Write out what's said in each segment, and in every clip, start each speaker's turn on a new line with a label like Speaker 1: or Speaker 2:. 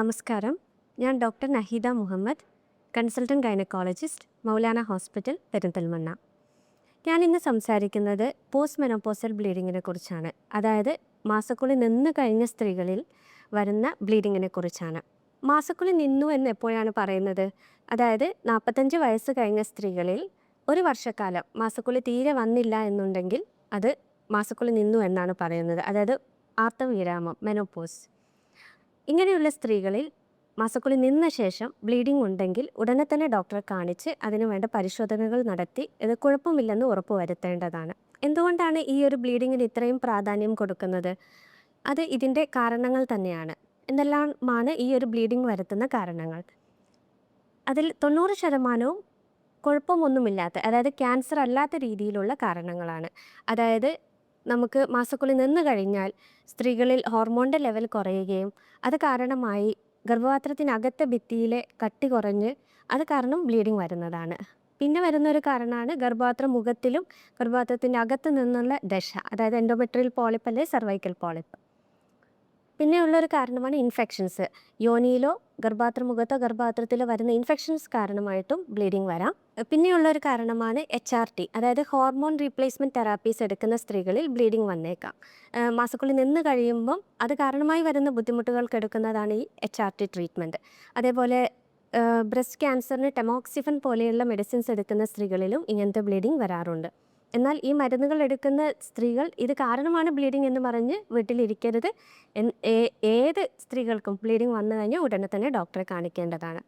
Speaker 1: നമസ്കാരം. ഞാൻ doctor Naheeda Muhammad consultant gynaecologist Maulana hospital Perinthalmanna. ഞാൻ ഇന്ന് സംസാരിക്കുന്നത് പോസ്റ്റ് മെനോപോസൽ ബ്ലീഡിങ്ങിനെ കുറിച്ചാണ്. അതായത് മാസക്കുളി നിന്ന് കഴിഞ്ഞ സ്ത്രീകളിൽ വരുന്ന ബ്ലീഡിങ്ങിനെ കുറിച്ചാണ്. മാസക്കുളി നിന്നു എന്ന് എപ്പോഴാണ് പറയുന്നത്? അതായത് നാൽപ്പത്തഞ്ച് വയസ്സ് കഴിഞ്ഞ സ്ത്രീകളിൽ ഒരു വർഷക്കാലം മാസക്കുളി തീരെ വന്നില്ല എന്നുണ്ടെങ്കിൽ അത് മാസക്കുളി നിന്നു എന്നാണ് പറയുന്നത്. അതായത് ആർത്തവിരാമം മെനോപോസ് ഇങ്ങനെയുള്ള സ്ത്രീകളിൽ മാസക്കുളി നിന്ന ശേഷം ബ്ലീഡിംഗ് ഉണ്ടെങ്കിൽ ഉടനെ തന്നെ ഡോക്ടറെ കാണിച്ച് അതിനു വേണ്ട പരിശോധനകൾ നടത്തി ഇത് കുഴപ്പമില്ലെന്ന് ഉറപ്പുവരുത്തേണ്ടതാണ് എന്തുകൊണ്ടാണ് ഈ ഒരു ബ്ലീഡിങ്ങിന് ഇത്രയും പ്രാധാന്യം കൊടുക്കുന്നത്? അത് ഇതിന്റെ കാരണങ്ങൾ തന്നെയാണ്. എന്തെല്ലാമാണ് ഈ ഒരു ബ്ലീഡിംഗ് വരുത്തുന്ന കാരണങ്ങൾ. അതിൽ തൊണ്ണൂറ് ശതമാനവും കുഴപ്പമൊന്നുമില്ലാത്ത അതായത് ക്യാൻസർ അല്ലാത്ത രീതിയിലുള്ള കാരണങ്ങളാണ്. അതായത് നമുക്ക് മാസക്കുളി നിന്ന് കഴിഞ്ഞാൽ സ്ത്രീകളിൽ ഹോർമോണിന്റെ ലെവൽ കുറയുകയും അത് കാരണമായി ഗർഭപാത്രത്തിനകത്തെ ഭിത്തിയിലെ കട്ടി കുറഞ്ഞ് അത് കാരണം ബ്ലീഡിങ് വരുന്നതാണ്. പിന്നെ വരുന്ന ഒരു കാരണമാണ് ഗർഭപാത്ര മുഖത്തിലും ഗർഭപാത്രത്തിന്റെ അകത്ത് നിന്നുള്ള ദശ അതായത് എൻഡോമെട്രിയൽ പോളിപ്പ് അല്ലെങ്കിൽ സർവൈക്കൽ പോളിപ്പ് പിന്നെയുള്ളൊരു കാരണമാണ് ഇൻഫെക്ഷൻസ് യോനിയിലോ ഗർഭാത്ര മുഖത്തോ ഗർഭാത്രത്തിലോ വരുന്ന ഇൻഫെക്ഷൻസ് കാരണമായിട്ടും ബ്ലീഡിങ് വരാം. പിന്നെയുള്ളൊരു കാരണമാണ് എച്ച് ആർ ടി അതായത് ഹോർമോൺ റീപ്ലേസ്മെന്റ് തെറാപ്പീസ് എടുക്കുന്ന സ്ത്രീകളിൽ ബ്ലീഡിങ് വന്നേക്കാം. മാസക്കുള്ളിൽ നിന്ന് കഴിയുമ്പം അത് കാരണമായി വരുന്ന ബുദ്ധിമുട്ടുകൾക്ക് എടുക്കുന്നതാണ് ഈ എച്ച് ആർ ടി ട്രീറ്റ്മെന്റ് അതേപോലെ ബ്രസ്റ്റ് ക്യാൻസറിന് ടെമോക്സിഫൻ പോലെയുള്ള മെഡിസിൻസ് എടുക്കുന്ന സ്ത്രീകളിലും ഇങ്ങനത്തെ ബ്ലീഡിങ് വരാറുണ്ട്. എന്നാൽ ഈ മരുന്നുകൾ എടുക്കുന്ന സ്ത്രീകൾ ഇത് കാരണമാണ് ബ്ലീഡിംഗ് എന്ന് പറഞ്ഞ് വീട്ടിലിരിക്കരുത്. ഏത് സ്ത്രീകൾക്കും ബ്ലീഡിംഗ് വന്നു കഴിഞ്ഞാൽ ഉടനെ തന്നെ ഡോക്ടറെ കാണിക്കേണ്ടതാണ്.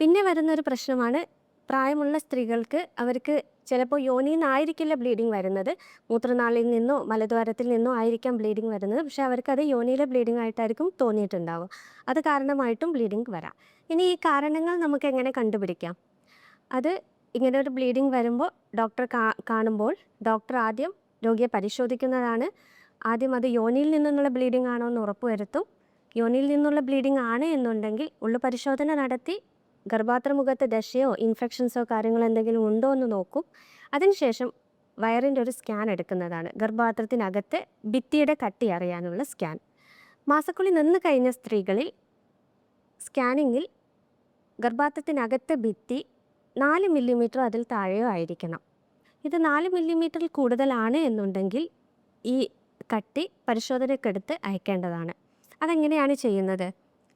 Speaker 1: പിന്നെ വരുന്നൊരു പ്രശ്നമാണ് പ്രായമുള്ള സ്ത്രീകൾക്ക് അവർക്ക് ചിലപ്പോൾ യോനിയിൽ നിന്നായിരിക്കില്ല ബ്ലീഡിങ് വരുന്നത്. മൂത്രനാളിൽ നിന്നോ മലദ്വാരത്തിൽ നിന്നോ ആയിരിക്കാം ബ്ലീഡിങ് വരുന്നത്. പക്ഷേ അവർക്കത് യോനിയിലെ ബ്ലീഡിംഗ് ആയിട്ടായിരിക്കും തോന്നിയിട്ടുണ്ടാവും അത് കാരണമായിട്ടും ബ്ലീഡിങ് വരാം. ഇനി ഈ കാരണങ്ങൾ നമുക്ക് എങ്ങനെ കണ്ടുപിടിക്കാം? അത് ഇങ്ങനെ ഒരു ബ്ലീഡിങ് വരുമ്പോൾ ഡോക്ടറെ കാണുമ്പോൾ ഡോക്ടർ ആദ്യം രോഗിയെ പരിശോധിക്കുന്നതാണ്. ആദ്യം അത് യോനിയിൽ നിന്നുള്ള ബ്ലീഡിംഗ് ആണോ എന്ന് ഉറപ്പുവരുത്തും. യോനിയിൽ നിന്നുള്ള ബ്ലീഡിംഗ് ആണ് എന്നുണ്ടെങ്കിൽ ഉള്ളു പരിശോധന നടത്തി ഗർഭാത്രമുഖത്തെ ദശയോ ഇൻഫെക്ഷൻസോ കാര്യങ്ങളോ എന്തെങ്കിലും ഉണ്ടോ എന്ന് നോക്കും. അതിനുശേഷം വയറിന്റെ ഒരു സ്കാൻ എടുക്കുന്നതാണ്. ഗർഭാത്രത്തിനകത്തെ ഭിത്തിയുടെ കട്ടി അറിയാനുള്ള സ്കാൻ മാസക്കുളി നിന്ന് കഴിഞ്ഞ സ്ത്രീകളിൽ സ്കാനിങ്ങിൽ ഗർഭാത്രത്തിനകത്തെ ഭിത്തി നാല് മില്ലിമീറ്റർ അതിൽ താഴെയോ ആയിരിക്കണം. ഇത് നാല് മില്ലിമീറ്ററിൽ കൂടുതലാണ് എന്നുണ്ടെങ്കിൽ ഈ കട്ടി പരിശോധനയ്ക്കെടുത്ത് അയക്കേണ്ടതാണ്. അതെങ്ങനെയാണ് ചെയ്യുന്നത്?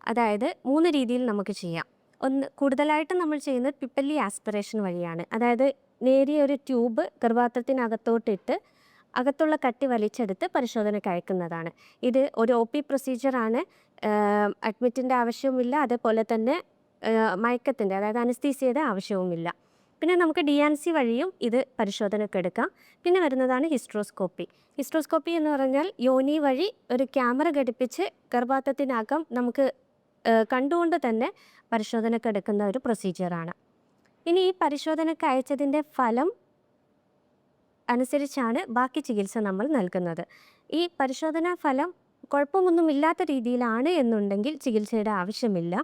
Speaker 1: അതായത് മൂന്ന് രീതിയിൽ നമുക്ക് ചെയ്യാം. ഒന്ന് കൂടുതലായിട്ടും നമ്മൾ ചെയ്യുന്നത് പിപ്പല്ലി ആസ്പിറേഷൻ വഴിയാണ്. അതായത് നേരിയ ഒരു ട്യൂബ് ഗർഭാത്രത്തിനകത്തോട്ടിട്ട് അകത്തുള്ള കട്ടി വലിച്ചെടുത്ത് പരിശോധനയ്ക്ക് അയക്കുന്നതാണ്. ഇത് ഒരു ഒ പി പ്രൊസീജിയറാണ്. അഡ്മിറ്റിന്റെ ആവശ്യവുമില്ല. അതേപോലെ തന്നെ മയക്കത്തിന്റെ അതായത് അനസ്തീസിയയുടെ ആവശ്യവുമില്ല. പിന്നെ നമുക്ക് ഡി ആൻ സി വഴിയും ഇത് പരിശോധനയ്ക്ക് എടുക്കാം. പിന്നെ വരുന്നതാണ് ഹിസ്ട്രോസ്കോപ്പി. ഹിസ്ട്രോസ്കോപ്പി എന്ന് പറഞ്ഞാൽ യോനി വഴി ഒരു ക്യാമറ ഘടിപ്പിച്ച് ഗർഭാത്തത്തിനകം നമുക്ക് കണ്ടുകൊണ്ട് തന്നെ പരിശോധനയ്ക്ക് എടുക്കുന്ന ഒരു പ്രൊസീജിയറാണ് ഇനി ഈ പരിശോധനയ്ക്ക് അയച്ചതിന്റെ ഫലം അനുസരിച്ചാണ് ബാക്കി ചികിത്സ നമ്മൾ നൽകുന്നത്. ഈ പരിശോധനാ ഫലം കുഴപ്പമൊന്നുമില്ലാത്ത രീതിയിലാണ് എന്നുണ്ടെങ്കിൽ ചികിത്സയുടെ ആവശ്യമില്ല.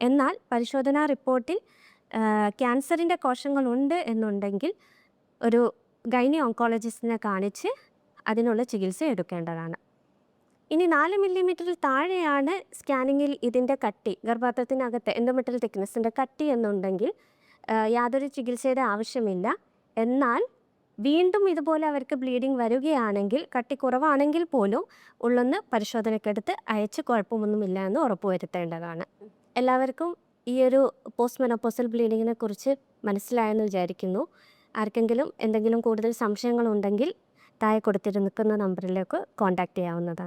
Speaker 1: എന്നാൽ പരിശോധനാ റിപ്പോർട്ടിൽ ക്യാൻസറിന്റെ കോശങ്ങളുണ്ട് എന്നുണ്ടെങ്കിൽ ഒരു ഗൈനി ഓങ്കോളജിസ്റ്റിനെ കാണിച്ച് അതിനുള്ള ചികിത്സ എടുക്കേണ്ടതാണ്. ഇനി നാല് മില്ലിമീറ്ററിൽ താഴെയാണ് സ്കാനിങ്ങിൽ ഇതിന്റെ കട്ടി ഗർഭാത്രത്തിനകത്ത് എൻഡോമെട്രൽ തിക്നെസ്സിന്റെ കട്ടി എന്നുണ്ടെങ്കിൽ യാതൊരു ചികിത്സയുടെ ആവശ്യമില്ല. എന്നാൽ വീണ്ടും ഇതുപോലെ അവർക്ക് ബ്ലീഡിങ് വരികയാണെങ്കിൽ കട്ടി കുറവാണെങ്കിൽ പോലും ഉള്ളൊന്ന് പരിശോധനയ്ക്കെടുത്ത് അയച്ച് കുഴപ്പമൊന്നുമില്ല എന്ന് ഉറപ്പുവരുത്തേണ്ടതാണ്. എല്ലാവർക്കും ഈ ഒരു പോസ്റ്റ് മെനോപ്പോസൽ ബ്ലീഡിങ്ങിനെ കുറിച്ച് മനസ്സിലായെന്ന് വിചാരിക്കുന്നു. ആർക്കെങ്കിലും എന്തെങ്കിലും കൂടുതൽ സംശയങ്ങളുണ്ടെങ്കിൽ താഴെ കൊടുത്തിരുന്നിക്കുന്ന നമ്പറിലേക്ക് കോൺടാക്റ്റ് ചെയ്യാവുന്നതാണ്.